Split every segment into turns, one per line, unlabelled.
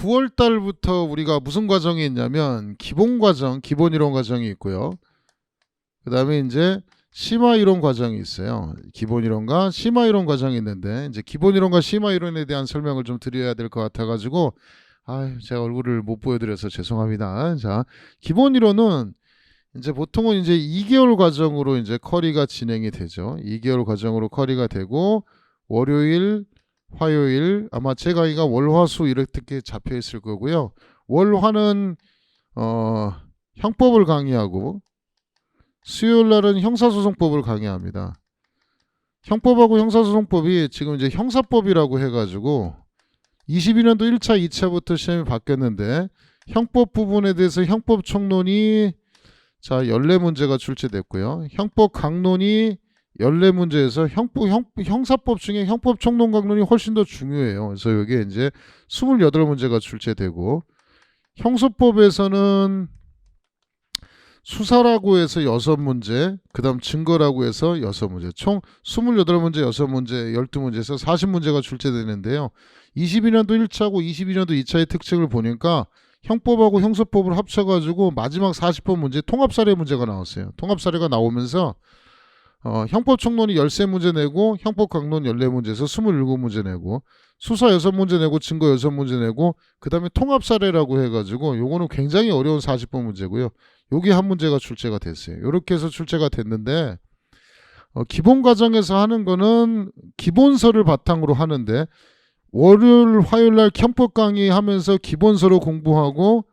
9월 달부터 우리가 무슨 과정이 있냐면 기본 과정, 기본 이론 과정이 있고요. 그 다음에 이제 심화 이론 과정이 있어요. 기본 이론과 심화 이론 과정이 있는데 이제 기본 이론과 심화 이론에 대한 설명을 좀 드려야 될 것 같아 가지고 아, 제가 얼굴을 못 보여 드려서 죄송합니다. 자, 기본 이론은 이제 보통은 이제 2개월 과정으로 이제 커리가 진행이 되죠. 2개월 과정으로 커리가 되고 월요일, 화요일 아마 제 강의가 월화수 이렇게 잡혀 있을 거고요. 월화는 어, 형법을 강의하고 수요일 날은 형사소송법을 강의합니다. 형법하고 형사소송법이 지금 이제 형사법이라고 해가지고 22년도 1차, 2차부터 시험이 바뀌었는데 형법 부분에 대해서 형법 총론이 자 14문제가 출제됐고요. 형법 강론이 14문제에서 형법, 형, 형사법 중에 형법 총론 강론이 훨씬 더 중요해요. 그래서 여기에 이제 28문제가 출제되고 형소법에서는 수사라고 해서 6문제, 그 다음 증거라고 해서 6문제, 총 28문제, 6문제, 12문제에서 40문제가 출제되는데요. 22년도 1차고 22년도 2차의 특징을 보니까 형법하고 형소법을 합쳐가지고 마지막 40번 문제 통합 사례 문제가 나왔어요. 통합 사례가 나오면서 어, 형법 총론이 13문제 내고 형법 강론 14문제에서 27문제 내고 수사 6문제 내고 증거 6문제 내고 그 다음에 통합 사례라고 해가지고 요거는 굉장히 어려운 40번 문제고요. 여기 한 문제가 출제가 됐어요. 이렇게 해서 출제가 됐는데 어, 기본 과정에서 하는 거는 기본서를 바탕으로 하는데 월요일 화요일 날 형법 강의 하면서 기본서로 공부하고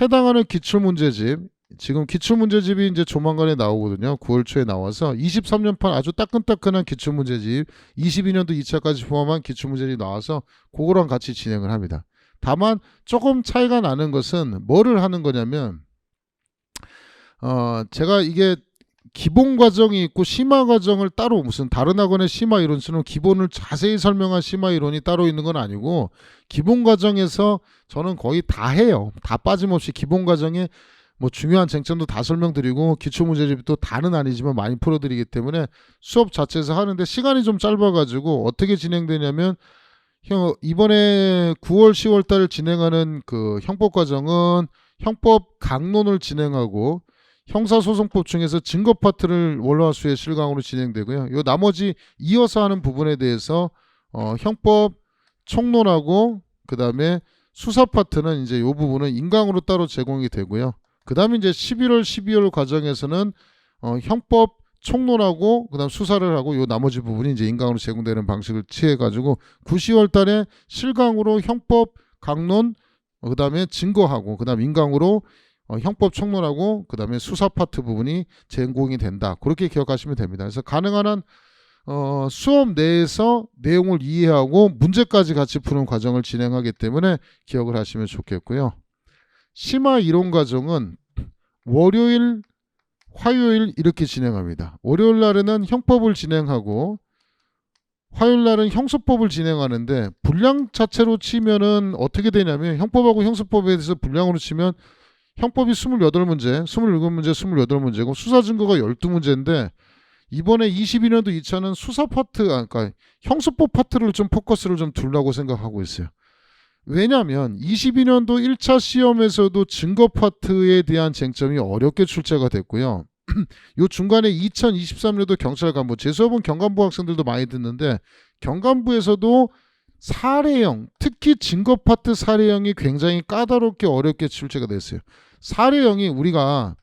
해당하는 기출문제집 지금 기출문제집이 이제 조만간에 나오거든요. 9월 초에 나와서 23년판 아주 따끈따끈한 기출문제집 22년도 2차까지 포함한 기출문제집이 나와서 그거랑 같이 진행을 합니다. 다만 조금 차이가 나는 것은 뭐를 하는 거냐면 어 제가 이게 기본 과정이 있고 심화 과정을 따로 무슨 다른 학원의 심화 이론처럼 기본을 자세히 설명한 심화 이론이 따로 있는 건 아니고 기본 과정에서 저는 거의 다 해요. 다 빠짐없이 기본 과정에 뭐 중요한 쟁점도 다 설명드리고 기출 문제집도 다는 아니지만 많이 풀어드리기 때문에 수업 자체에서 하는데 시간이 좀 짧아가지고 어떻게 진행되냐면 형 이번에 9월 10월 달 진행하는 그 형법 과정은 형법 강론을 진행하고 형사소송법 중에서 증거 파트를 월화수의 실강으로 진행되고요. 요 나머지 이어서 하는 부분에 대해서 어, 형법 총론하고 그 다음에 수사 파트는 이제 요 부분은 인강으로 따로 제공이 되고요. 그 다음에 이제 11월, 12월 과정에서는 어, 형법 총론하고 그다음 수사를 하고 요 나머지 부분이 이제 인강으로 제공되는 방식을 취해 가지고 9, 10월 달에 실강으로 형법 강론 어, 그다음에 증거하고 그다음 인강으로 어, 형법 총론하고 그다음에 수사 파트 부분이 제공이 된다. 그렇게 기억하시면 됩니다. 그래서 가능한 한 어, 수업 내에서 내용을 이해하고 문제까지 같이 푸는 과정을 진행하기 때문에 기억을 하시면 좋겠고요. 심화 이론 과정은 월요일, 화요일 이렇게 진행합니다. 월요일 날에는 형법을 진행하고 화요일 날은 형소법을 진행하는데 분량 자체로 치면은 어떻게 되냐면 형법하고 형소법에 대해서 분량으로 치면 형법이 28문제, 27문제, 28문제고 수사 증거가 12문제인데 이번에 22년도 2차는 수사 파트, 아, 그러니까 형소법 파트를 좀 포커스를 좀 두려고 생각하고 있어요. 왜냐하면 22년도 1차 시험에서도 증거 파트에 대한 쟁점이 어렵게 출제가 됐고요. 요 중간에 2023년도 경찰 간부, 제 수업은 경간부 학생들도 많이 듣는데 경간부에서도 사례형, 특히 증거 파트 사례형이 굉장히 까다롭게 어렵게 출제가 됐어요. 사례형이 우리가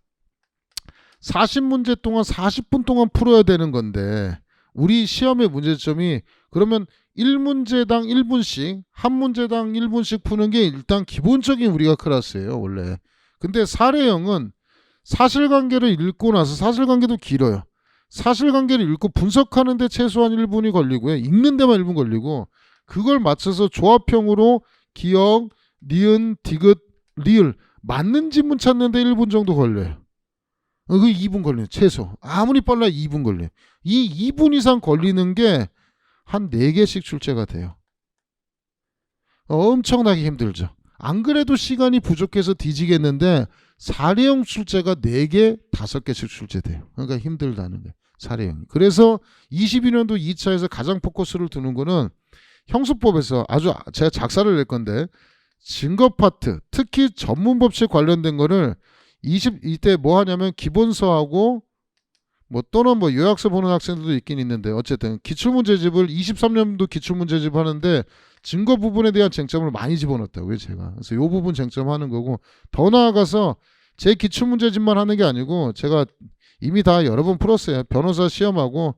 40문제 동안 40분 동안 풀어야 되는 건데 우리 시험의 문제점이 그러면 1문제당 1분씩 한 문제당 1분씩 푸는 게 일단 기본적인 우리가 클래스예요 원래. 근데 사례형은 사실관계를 읽고 나서 사실관계도 길어요. 사실관계를 읽고 분석하는데 최소한 1분이 걸리고요 읽는 데만 1분 걸리고 그걸 맞춰서 조합형으로 기억, 니은, 디귿, 리을 맞는 지문 찾는데 1분 정도 걸려요. 어, 그 2분 걸려요 최소 아무리 빨라 2분 걸려요 이 2분 이상 걸리는 게 한 4개씩 출제가 돼요. 엄청나게 힘들죠. 안 그래도 시간이 부족해서 뒤지겠는데 사례형 출제가 4개, 5개씩 출제돼요. 그러니까 힘들다는 게 사례형. 그래서 22년도 2차에서 가장 포커스를 두는 거는 형수법에서 아주 제가 작사를 낼 건데 증거 파트, 특히 전문 법칙 관련된 거를 20 이때 뭐 하냐면 기본서하고 뭐 또는 뭐 요약서 보는 학생들도 있긴 있는데 어쨌든 기출문제집을 23년도 기출문제집 하는데 증거 부분에 대한 쟁점을 많이 집어넣었다고요 제가. 그래서 요 부분 쟁점하는 거고 더 나아가서 제 기출문제집만 하는 게 아니고 제가 이미 다 여러 번 풀었어요. 변호사 시험하고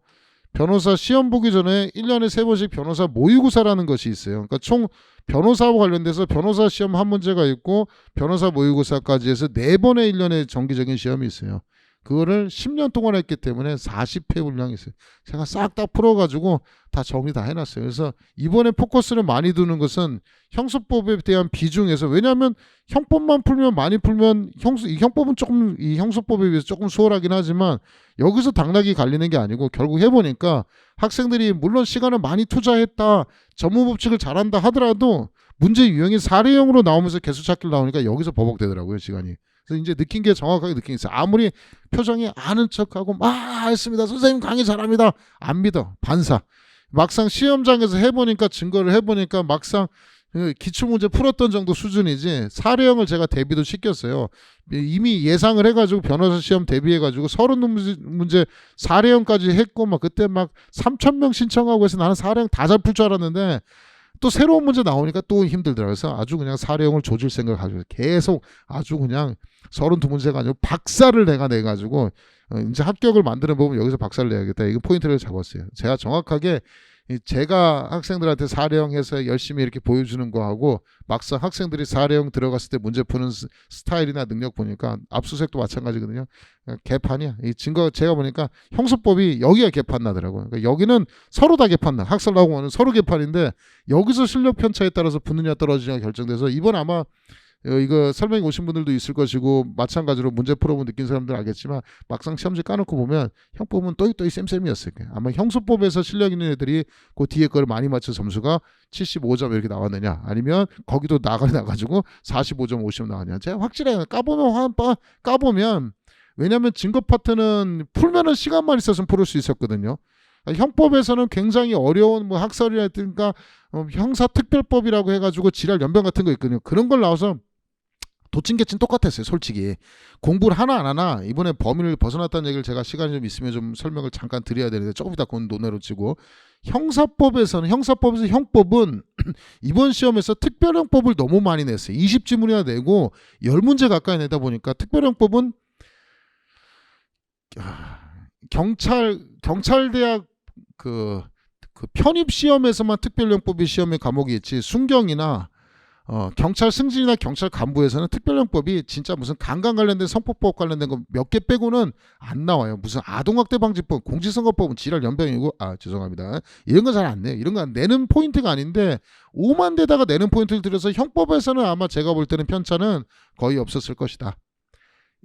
변호사 시험 보기 전에 1년에 세 번씩 변호사 모의고사라는 것이 있어요 그러니까 총 변호사와 관련돼서 변호사 시험 한 문제가 있고 변호사 모의고사까지 해서 네 번의 1년에 정기적인 시험이 있어요. 그거를 10년 동안 했기 때문에 40회 분량이 있어요. 제가 싹 다 풀어가지고 다 정리 다 해놨어요. 그래서 이번에 포커스를 많이 두는 것은 형수법에 대한 비중에서 왜냐하면 형법만 풀면 많이 풀면 형수 이 형법은 조금 이 형수법에 비해서 조금 수월하긴 하지만 여기서 당락이 갈리는 게 아니고 결국 해보니까 학생들이 물론 시간을 많이 투자했다 전문 법칙을 잘한다 하더라도 문제 유형이 사례형으로 나오면서 개수 찾기를 나오니까 여기서 버벅대더라고요 시간이. 그래서 이제 느낀 게 정확하게 느낀 게 있어요. 아무리 표정이 아는 척하고 막 했습니다. 선생님 강의 잘합니다. 안 믿어. 반사. 막상 시험장에서 해보니까 증거를 해보니까 막상 그 기출문제 풀었던 정도 수준이지 사례형을 제가 대비도 시켰어요. 이미 예상을 해가지고 변호사 시험 대비해가지고 서른 문제, 문제 사례형까지 했고 막 그때 막 3천 명 신청하고 해서 나는 사례형 다 잘 풀 줄 알았는데 또 새로운 문제 나오니까 또 힘들더라고요. 그래서 아주 그냥 사례형을 조질 생각을 가지고 계속 아주 그냥 서른 두 문제가 아니고 박사를 내가 내가지고 어, 이제 합격을 만드는 법은 여기서 박사를 내야겠다. 이거 포인트를 잡았어요. 제가 정확하게 이 제가 학생들한테 사례형해서 열심히 이렇게 보여주는 거하고 막상 학생들이 사례형 들어갔을 때 문제 푸는 스- 스타일이나 능력 보니까 압수수색도 마찬가지거든요. 그냥 개판이야. 이 증거 제가 보니까 형수법이 여기가 개판 나더라고요. 그러니까 여기는 서로 다 개판 나. 학설 나오고 하는 서로 개판인데 여기서 실력 편차에 따라서 붙느냐 떨어지냐 결정돼서 이번 아마 어, 이거 설명이 오신 분들도 있을 것이고 마찬가지로 문제 풀어보면 느낀 사람들 알겠지만 막상 시험지 까놓고 보면 형법은 또이또이 쌤쌤이었을 거예요. 아마 형수법에서 실력 있는 애들이 그 뒤에 거를 많이 맞춰 점수가 75점 이렇게 나왔느냐 아니면 거기도 나가 나가지고 45점 50점 나왔냐 제가 확실해요. 까보면 한번 까보면 왜냐하면 증거 파트는 풀면은 시간만 있었으면 풀을 수 있었거든요. 형법에서는 굉장히 어려운 뭐 학설이라든가 어, 형사특별법이라고 해가지고 지랄 연변 같은 거 있거든요. 그런 걸 나와서 도찐개찐 똑같았어요, 솔직히. 공부를 하나 안 하나 이번에 범위를 벗어났다는 얘기를 제가 시간이 좀 있으면 좀 설명을 잠깐 드려야 되는데 조금 이따 그건 논외로 치고 형사법에서는 형사법에서 형법은 이번 시험에서 특별형법을 너무 많이 냈어요. 20지문이나 내고 10문제 가까이 내다 보니까 특별형법은 아, 경찰 경찰대학 그, 그 편입 시험에서만 특별형법이 시험의 과목이 있지 순경이나 어, 경찰 승진이나 경찰 간부에서는 특별형법이 진짜 무슨 강간 관련된 성폭법 관련된 거 몇 개 빼고는 안 나와요. 무슨 아동학대 방지법, 공직선거법은 지랄 연병이고 아 죄송합니다. 이런 건 잘 안 내요. 이런 건 내는 포인트가 아닌데 5만 대다가 내는 포인트를 들여서 형법에서는 아마 제가 볼 때는 편차는 거의 없었을 것이다.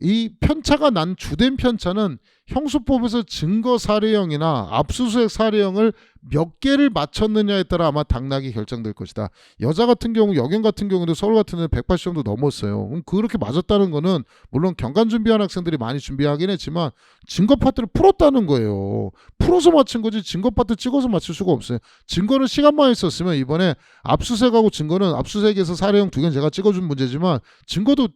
이 편차가 난 주된 편차는 형수법에서 증거 사례형이나 압수수색 사례형을 몇 개를 맞췄느냐에 따라 아마 당락이 결정될 것이다. 여자 같은 경우 여경 같은 경우도 서울 같은 데는 180점도 넘었어요. 그럼 그렇게 맞았다는 거는 물론 경관 준비한 학생들이 많이 준비하긴 했지만 증거 파트를 풀었다는 거예요. 풀어서 맞춘 거지 증거 파트 찍어서 맞출 수가 없어요. 증거는 시간만 있었으면 이번에 압수수색하고 증거는 압수수색에서 사례형 두 개는 제가 찍어준 문제지만 증거도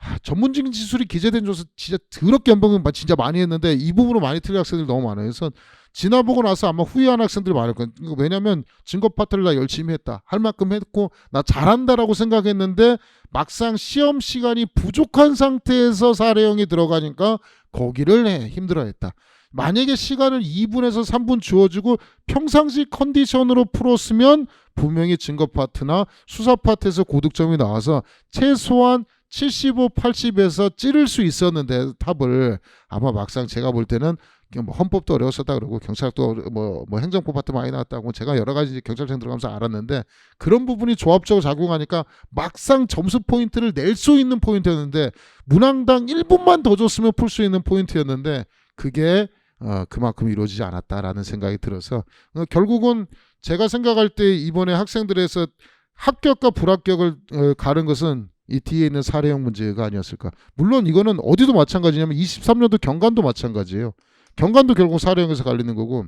하, 전문적인 지술이 기재된 줘서 진짜 더럽게 연봉은 마- 진짜 많이 했는데 이 부분으로 많이 틀린 학생들이 너무 많아요. 그래서 지나보고 나서 아마 후회하는 학생들이 많을 거예요. 이거 왜냐면 증거 파트를 나 열심히 했다. 할 만큼 했고 나 잘한다라고 생각했는데 막상 시험 시간이 부족한 상태에서 사례형이 들어가니까 거기를 해 힘들어했다. 만약에 시간을 2분에서 3분 주어주고 평상시 컨디션으로 풀었으면 분명히 증거 파트나 수사 파트에서 고득점이 나와서 최소한 75, 80에서 찌를 수 있었는데 탑을 아마 막상 제가 볼 때는 뭐 헌법도 어려웠었다 그러고 경찰도 뭐, 뭐 행정법 파트 많이 나왔다고 제가 여러 가지 경찰청 들어가면서 알았는데 그런 부분이 조합적으로 작용하니까 막상 점수 포인트를 낼 수 있는 포인트였는데 문항당 1분만 더 줬으면 풀 수 있는 포인트였는데 그게 어, 그만큼 이루어지지 않았다라는 생각이 들어서 어, 결국은 제가 생각할 때 이번에 학생들에서 합격과 불합격을 어, 가른 것은 이 뒤에 있는 사례형 문제가 아니었을까. 물론 이거는 어디도 마찬가지냐면 23년도 경관도 마찬가지예요. 경관도 결국 사례형에서 갈리는 거고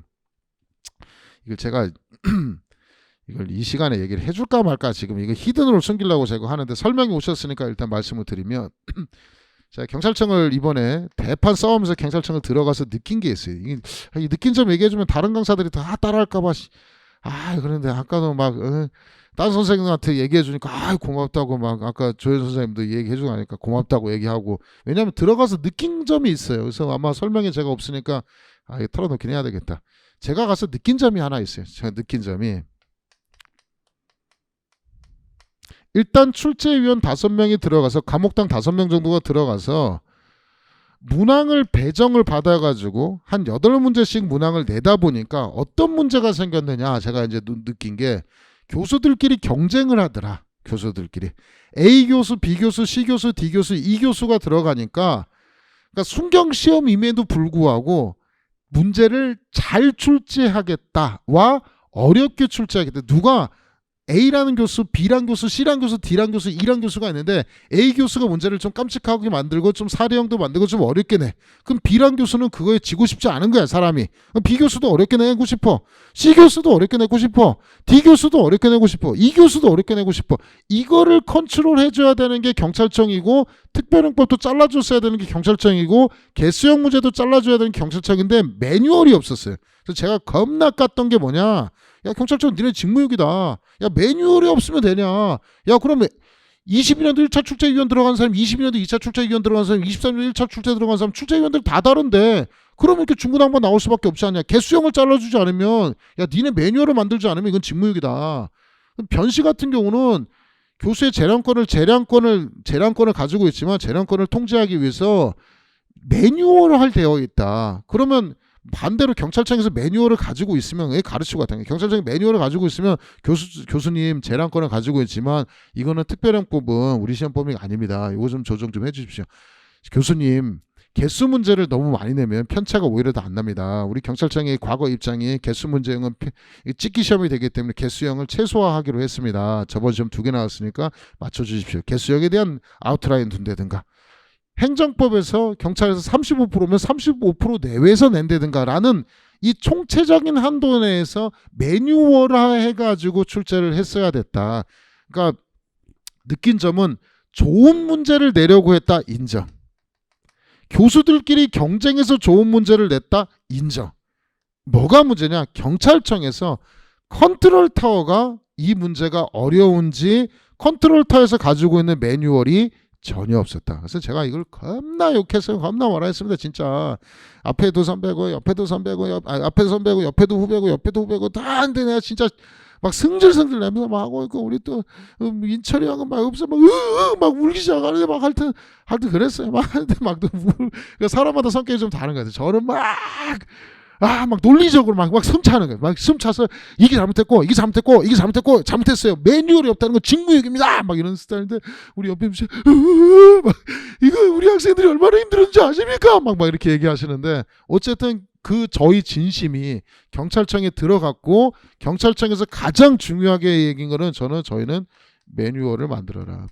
이걸 제가 이걸 이 시간에 얘기를 해줄까 말까 지금 이거 히든으로 숨기려고 제가 하는데 설명이 오셨으니까 일단 말씀을 드리면 자 경찰청을 이번에 대판 싸우면서 경찰청을 들어가서 느낀 게 있어요. 이게 이 느낀 점 얘기해주면 다른 강사들이 다 따라할까봐 씨. 아 그런데 아까도 막 어, 딴 선생님한테 얘기해 주니까 아 고맙다고 막 아까 조현 선생님도 얘기해주고 하니까 고맙다고 얘기하고 왜냐하면 들어가서 느낀 점이 있어요. 그래서 아마 설명이 제가 없으니까 아 이거 털어놓긴 해야 되겠다. 제가 가서 느낀 점이 하나 있어요. 제가 느낀 점이 일단 출제위원 다섯 명이 들어가서 감옥당 다섯 명 정도가 들어가서 문항을 배정을 받아가지고 한 여덟 문제씩 문항을 내다 보니까 어떤 문제가 생겼느냐 제가 이제 눈- 느낀 게 교수들끼리 경쟁을 하더라 교수들끼리. A 교수, B 교수, C 교수, D 교수, E 교수가 들어가니까 그러니까 순경 시험임에도 불구하고 문제를 잘 출제하겠다와 어렵게 출제하겠다. 누가 A라는 교수, B란 교수, C란 교수, D란 교수, E란 교수가 있는데 A 교수가 문제를 좀 깜찍하게 만들고 좀 사례형도 만들고 좀 어렵게 내. 그럼 B란 교수는 그거에 지고 싶지 않은 거야 사람이. B 교수도 어렵게 내고 싶어. C 교수도 어렵게 내고 싶어. D 교수도 어렵게 내고 싶어. E 교수도 어렵게 내고 싶어. 이거를 컨트롤 해줘야 되는 게 경찰청이고 특별형법도 잘라줬어야 되는 게 경찰청이고 개수형 문제도 잘라줘야 되는 게 경찰청인데 매뉴얼이 없었어요. 그래서 제가 겁나 깠던 게 뭐냐. 야 경찰청 니네 직무유기다. 야 매뉴얼이 없으면 되냐. 야 그러면 21년도 1차 출제위원 들어간 사람, 22년도 2차 출제위원 들어간 사람, 23년도 1차 출제 들어간 사람 출제위원들 다 다른데 그러면 이렇게 중구난방 나올 수밖에 없지 않냐. 개수형을 잘라주지 않으면 야 니네 매뉴얼을 만들지 않으면 이건 직무유기다. 변씨 같은 경우는 교수의 재량권을 재량권을 재량권을 가지고 있지만 재량권을 통제하기 위해서 매뉴얼을 되어 있다. 그러면 반대로 경찰청에서 매뉴얼을 가지고 있으면 왜 가르치고 같은 경찰청이 매뉴얼을 가지고 있으면 교수 교수님 재량권을 가지고 있지만 이거는 특별형법은 우리 시험법이 아닙니다. 이거 좀 조정 좀 해주십시오. 교수님 개수 문제를 너무 많이 내면 편차가 오히려 더 안 납니다. 우리 경찰청의 과거 입장이 개수 문제형은 찍기 시험이 되기 때문에 개수형을 최소화하기로 했습니다. 저번 시험 두 개 나왔으니까 맞춰주십시오. 개수형에 대한 아웃라인 둔다든가 행정법에서 경찰에서 35%면 35% 내외에서 낸다든가라는 이 총체적인 한도 내에서 매뉴얼화 해가지고 출제를 했어야 됐다. 그러니까 느낀 점은 좋은 문제를 내려고 했다 인정. 교수들끼리 경쟁해서 좋은 문제를 냈다 인정. 뭐가 문제냐? 경찰청에서 컨트롤 타워가 이 문제가 어려운지 컨트롤 타워에서 가지고 있는 매뉴얼이 전혀 없었다. 그래서 제가 이걸 겁나 욕했어요. 겁나 뭐라 했습니다. 진짜 앞에도 선배고 옆에도 선배고 옆, 아, 앞에도 선배고 옆에도 후배고 옆에도 후배고 다 한데 내가 진짜 막 승질승질 내면서 막 하고 있고 우리 또 음, 민철이 형은 막 없어 막, 으, 으, 막 울기 시작하는데 막 하여튼 하여튼 그랬어요. 막 하는데 막또 그러니까 사람마다 성격이 좀 다른 것 같아요. 저는 막 아, 막 논리적으로 막, 막 숨차는 거예요. 막 숨차서 이게 잘못했고, 이게 잘못했고, 이게 잘못했고, 잘못했어요. 매뉴얼이 없다는 건 직무유기입니다. 막 이런 스타일인데, 우리 옆에 MC, 막, 이거 우리 학생들이 얼마나 힘들었는지 아십니까? 막, 막 이렇게 얘기하시는데, 어쨌든 그 저희 진심이 경찰청에 들어갔고, 경찰청에서 가장 중요하게 얘기한 거는 저는 저희는 매뉴얼을 만들어라.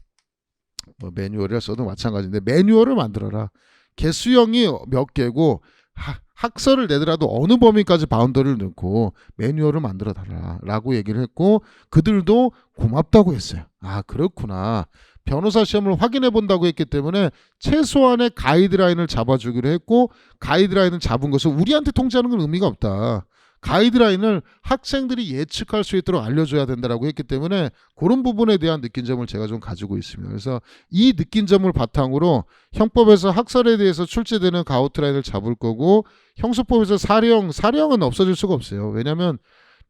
뭐 매뉴얼이라 써도 마찬가지인데, 매뉴얼을 만들어라. 개수형이 몇 개고, 하, 학설을 내더라도 어느 범위까지 바운더리를 넣고 매뉴얼을 만들어 달라라고 얘기를 했고 그들도 고맙다고 했어요. 아 그렇구나. 변호사 시험을 확인해 본다고 했기 때문에 최소한의 가이드라인을 잡아주기로 했고 가이드라인을 잡은 것을 우리한테 통제하는 건 의미가 없다. 가이드라인을 학생들이 예측할 수 있도록 알려줘야 된다라고 했기 때문에 그런 부분에 대한 느낀 점을 제가 좀 가지고 있습니다. 그래서 이 느낀 점을 바탕으로 형법에서 학설에 대해서 출제되는 가우트라인을 잡을 거고 형수법에서 사령 사령은 없어질 수가 없어요. 왜냐하면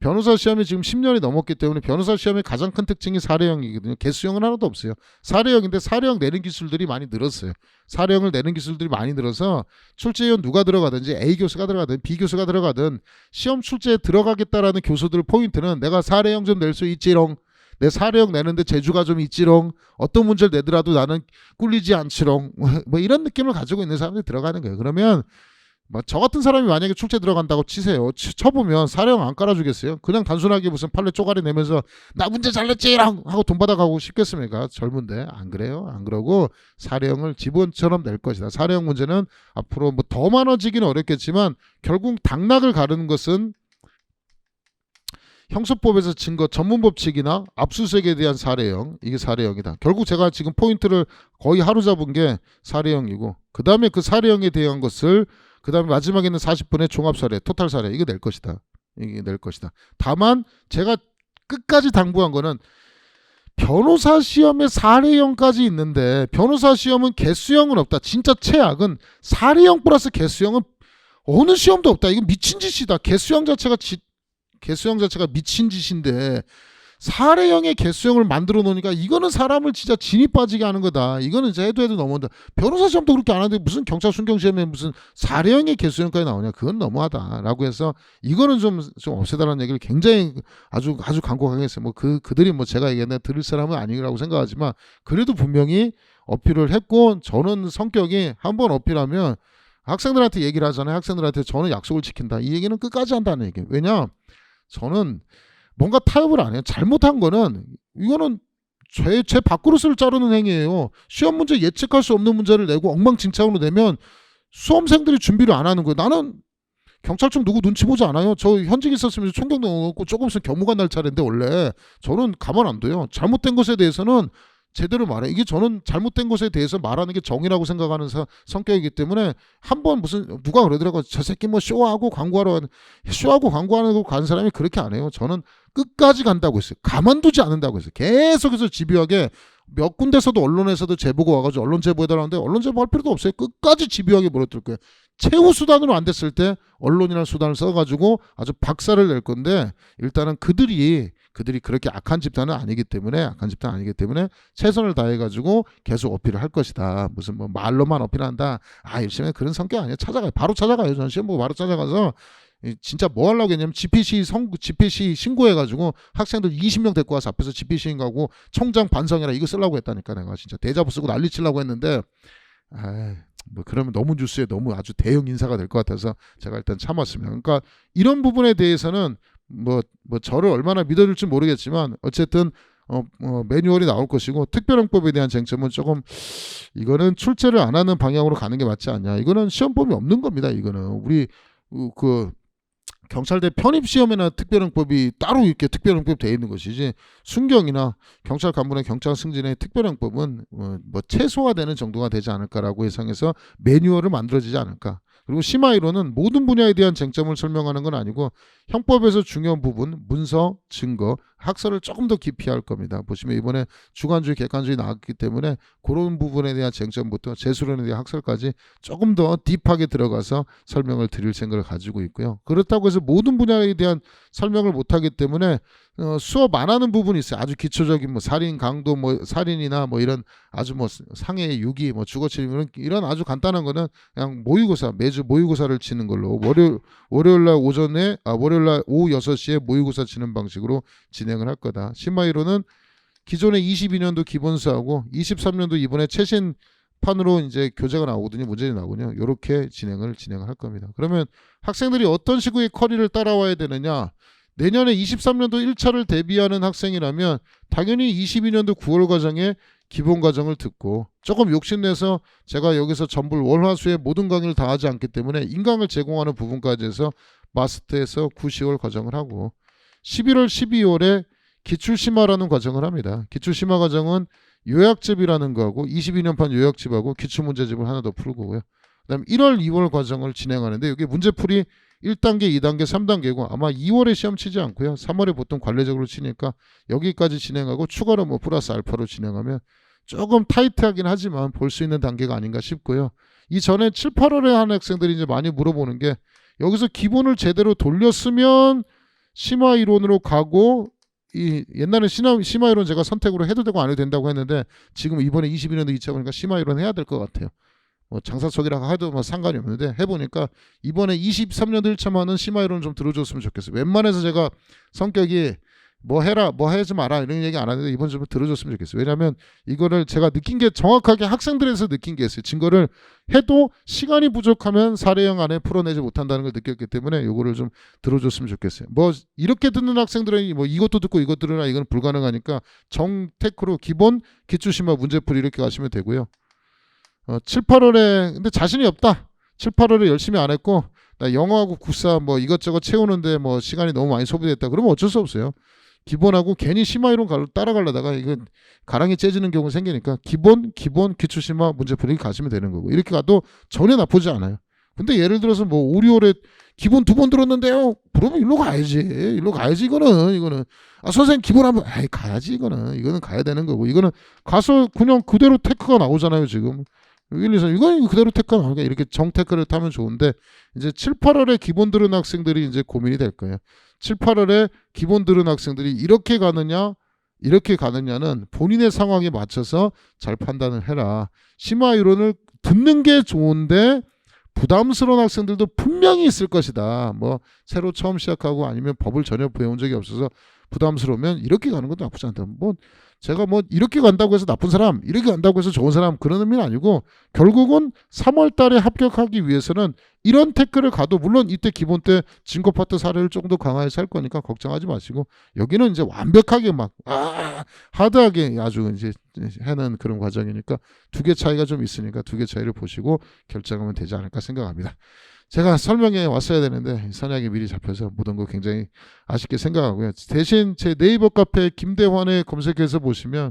변호사 시험이 지금 10년이 넘었기 때문에 변호사 시험의 가장 큰 특징이 사례형이거든요. 개수형은 하나도 없어요. 사례형인데 사례형 내는 기술들이 많이 늘었어요. 사례형을 내는 기술들이 많이 늘어서 출제위원 누가 들어가든지 A 교수가 들어가든 B 교수가 들어가든 시험 출제에 들어가겠다라는 교수들 포인트는 내가 사례형 좀 낼 수 있지롱. 내 사례형 내는데 재주가 좀 있지롱. 어떤 문제를 내더라도 나는 꿀리지 않지롱. 뭐 이런 느낌을 가지고 있는 사람들이 들어가는 거예요. 그러면 뭐 저 같은 사람이 만약에 출제 들어간다고 치세요. 치- 쳐보면 사령 안 깔아주겠어요. 그냥 단순하게 무슨 판례 쪼가리 내면서 나 문제 잘 냈지랑 하고 돈 받아가고 싶겠습니까? 젊은데 안 그래요. 안 그러고 사령을 지본처럼 낼 것이다. 사령 문제는 앞으로 뭐 더 많아지기는 어렵겠지만 결국 당락을 가르는 것은 형사법에서 증거 전문 법칙이나 압수수색에 대한 사례형 이게 사례형이다. 결국 제가 지금 포인트를 거의 하루 잡은 게 사례형이고 그 다음에 그 사례형에 대한 것을 그 다음에 마지막에는 40분의 종합 사례, 토탈 사례 이게 낼 것이다. 이게 낼 것이다. 다만 제가 끝까지 당부한 거는 변호사 시험에 사례형까지 있는데 변호사 시험은 개수형은 없다. 진짜 최악은 사례형 플러스 개수형은 어느 시험도 없다. 이거 미친 짓이다. 개수형 자체가 지, 개수형 자체가 미친 짓인데 사례형의 개수형을 만들어 놓으니까 이거는 사람을 진짜 진이 빠지게 하는 거다. 이거는 이제 해도 해도 넘어온다. 변호사 시험도 그렇게 안 하는데 무슨 경찰 순경 시험에 무슨 사례형의 개수형까지 나오냐? 그건 너무하다라고 해서 이거는 좀 좀 없애달라는 얘기를 굉장히 아주 아주 간곡하게 했어요. 뭐 그 그들이 뭐 제가 얘기했는데 들을 사람은 아니라고 생각하지만 그래도 분명히 어필을 했고 저는 성격이 한번 어필하면 학생들한테 얘기를 하잖아요. 학생들한테 저는 약속을 지킨다. 이 얘기는 끝까지 한다는 얘기예요. 왜냐? 저는 뭔가 타협을 안 해요. 잘못한 거는 이거는 제, 제 밥그릇을 자르는 행위예요. 시험 문제 예측할 수 없는 문제를 내고 엉망진창으로 내면 수험생들이 준비를 안 하는 거예요. 나는 경찰청 누구 눈치 보지 않아요. 저 현직 있었으면 총경 넣고 조금 있으면 경무관 날 차례인데 원래 저는 가만 안 둬요. 잘못된 것에 대해서는 제대로 말해. 이게 저는 잘못된 것에 대해서 말하는 게 정의라고 생각하는 사- 성격이기 때문에 한 번 무슨 누가 그러더라고 저 새끼 뭐 쇼하고 광고하러 간- 쇼하고 광고하는 간 사람이 그렇게 안 해요. 저는 끝까지 간다고 했어요. 가만두지 않는다고 했어요. 계속해서 집요하게 몇 군데서도 언론에서도 제보가 와가지고 언론 제보해달라는데 언론 제보할 필요도 없어요. 끝까지 집요하게 물어뜯을 거예요. 최후 수단으로 안 됐을 때 언론이라는 수단을 써가지고 아주 박살을 낼 건데 일단은 그들이 그들이 그렇게 악한 집단은 아니기 때문에 악한 집단 아니기 때문에 최선을 다해 가지고 계속 어필을 할 것이다. 무슨 뭐 말로만 어필한다. 아 열심히 그런 성격 아니에요. 찾아가요. 바로 찾아가요. 저는 시험 보고 바로 찾아가서 이 진짜 뭐 하려고 했냐면 GPC 성 GPC 신고해 가지고 학생들 20명 데리고 와서 앞에서 GPC 가고 총장 반성해라 이거 쓰려고 했다니까 내가 진짜 대자보 쓰고 난리 치려고 했는데 아뭐 그러면 너무 뉴스에 너무 아주 대형 인사가 될 것 같아서 제가 일단 참았습니다. 그러니까 이런 부분에 대해서는 뭐, 뭐 저를 얼마나 믿어줄지 모르겠지만 어쨌든 어, 어, 매뉴얼이 나올 것이고 특별형법에 대한 쟁점은 조금 이거는 출제를 안 하는 방향으로 가는 게 맞지 않냐. 이거는 시험법이 없는 겁니다. 이거는 우리 어, 그 경찰대 편입 시험에나 특별형법이 따로 이렇게 특별형법 돼 있는 것이지 순경이나 경찰 간부나 경찰 승진의 특별형법은 어, 뭐 최소화되는 정도가 되지 않을까라고 예상해서 매뉴얼을 만들어지지 않을까. 그리고 심화이론은 모든 분야에 대한 쟁점을 설명하는 건 아니고 형법에서 중요한 부분, 문서, 증거, 학설을 조금 더 깊이 할 겁니다. 보시면 이번에 주관주의, 객관주의 나왔기 때문에 그런 부분에 대한 쟁점부터 재수론에 대한 학설까지 조금 더 딥하게 들어가서 설명을 드릴 생각을 가지고 있고요. 그렇다고 해서 모든 분야에 대한 설명을 못하기 때문에 어, 수업 안 하는 부분이 있어요. 아주 기초적인 뭐 살인, 강도, 뭐 살인이나 뭐 이런 아주 뭐 상해 유기, 뭐 주거침입 이런 이런 아주 간단한 거는 그냥 모의고사 매주 모의고사를 치는 걸로 월요일 월요일 날 오전에 아 월요일 날 오후 6시에 모의고사 치는 방식으로 진행 을 할 거다. 심마이로는 기존의 22년도 기본수하고 23년도 이번에 최신 판으로 이제 교재가 나오거든요. 문제가 나오거든요. 이렇게 진행을 진행할 겁니다. 그러면 학생들이 어떤 식의 커리를 따라와야 되느냐? 내년에 23년도 1차를 대비하는 학생이라면 당연히 22년도 9월 과정에 기본 과정을 듣고 조금 욕심내서 제가 여기서 전부 월화수의 모든 강의를 다 하지 않기 때문에 인강을 제공하는 부분까지 해서 마스터에서 9, 10월 과정을 하고 11월, 12월에 기출심화라는 과정을 합니다. 기출심화 과정은 요약집이라는 거하고 22년판 요약집하고 기출문제집을 하나 더 풀고요. 그 다음 1월, 2월 과정을 진행하는데 여기 문제풀이 1단계, 2단계, 3단계고 아마 2월에 시험 치지 않고요. 3월에 보통 관례적으로 치니까 여기까지 진행하고 추가로 뭐 플러스 알파로 진행하면 조금 타이트하긴 하지만 볼 수 있는 단계가 아닌가 싶고요. 이 전에 7, 8월에 한 학생들이 이제 많이 물어보는 게 여기서 기본을 제대로 돌렸으면 심화 이론으로 가고 이 옛날에 심화, 심화 이론 제가 선택으로 해도 되고 안 해도 된다고 했는데 지금 이번에 22년도 2차 보니까 심화 이론 해야 될 것 같아요. 뭐 장사 속이라고 해도 뭐 상관이 없는데 해보니까 이번에 23년도 1차만은 심화 이론 좀 들어줬으면 좋겠어요. 웬만해서 제가 성격이 뭐 해라 뭐 하지 마라 이런 얘기 안 하는데 이번 좀 들어줬으면 좋겠어요. 왜냐하면 이거를 제가 느낀 게 정확하게 학생들에서 느낀 게 있어요. 증거를 해도 시간이 부족하면 사례형 안에 풀어내지 못한다는 걸 느꼈기 때문에 이거를 좀 들어줬으면 좋겠어요. 뭐 이렇게 듣는 학생들은 뭐 이것도 듣고 이것 들으나 이건 불가능하니까 정테크로 기본 기출심화 문제풀이 이렇게 가시면 되고요. 어, 7, 8월에 근데 자신이 없다. 7, 8월에 열심히 안 했고 나 영어하고 국사 뭐 이것저것 채우는데 뭐 시간이 너무 많이 소비됐다. 그러면 어쩔 수 없어요. 기본하고 괜히 심화 이론 갈- 따라가려다가 이거 가랑이 째지는 경우 생기니까 기본 기본 기초 심화 문제 풀이 가시면 되는 거고 이렇게 가도 전혀 나쁘지 않아요. 근데 예를 들어서 뭐 우리올에 기본 두 번 들었는데요. 그러면 일로 가야지. 일로 가야지 이거는 이거는 아 선생님 기본 한번 아이 가야지 이거는 이거는 가야 되는 거고 이거는 가서 그냥 그대로 테크가 나오잖아요 지금 1, 2, 3 이건 그대로 테크가 나오니까 이렇게 정 테크를 타면 좋은데 이제 7, 8월에 기본 들은 학생들이 이제 고민이 될 거예요 7, 8월에 기본 들은 학생들이 이렇게 가느냐 이렇게 가느냐는 본인의 상황에 맞춰서 잘 판단을 해라 심화 이론을 듣는 게 좋은데 부담스러운 학생들도 분명히 있을 것이다. 뭐 새로 처음 시작하고 아니면 법을 전혀 배운 적이 없어서 부담스러우면 이렇게 가는 것도 나쁘지 않다. 뭐 제가 뭐 이렇게 간다고 해서 나쁜 사람, 이렇게 간다고 해서 좋은 사람 그런 의미는 아니고 결국은 3월 달에 합격하기 위해서는 이런 태클을 가도 물론 이때 기본 때 진거 파트 사례를 조금 더 강화해서 할 거니까 걱정하지 마시고 여기는 이제 완벽하게 막 아, 하드하게 아주 이제 해는 그런 과정이니까 두 개 차이가 좀 있으니까 두 개 차이를 보시고 결정하면 되지 않을까 생각합니다. 제가 설명해 왔어야 되는데 선약이 미리 잡혀서 묻은 거 굉장히 아쉽게 생각하고요. 대신 제 네이버 카페 김대환에 검색해서 보시면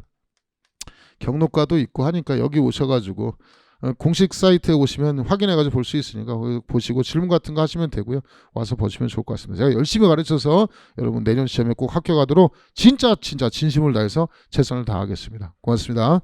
경로가도 있고 하니까 여기 오셔가지고 어, 공식 사이트에 오시면 확인해가지고 볼 수 있으니까 거기 보시고 질문 같은 거 하시면 되고요. 와서 보시면 좋을 것 같습니다. 제가 열심히 가르쳐서 여러분 내년 시험에 꼭 합격하도록 진짜 진짜 진심을 다해서 최선을 다하겠습니다. 고맙습니다.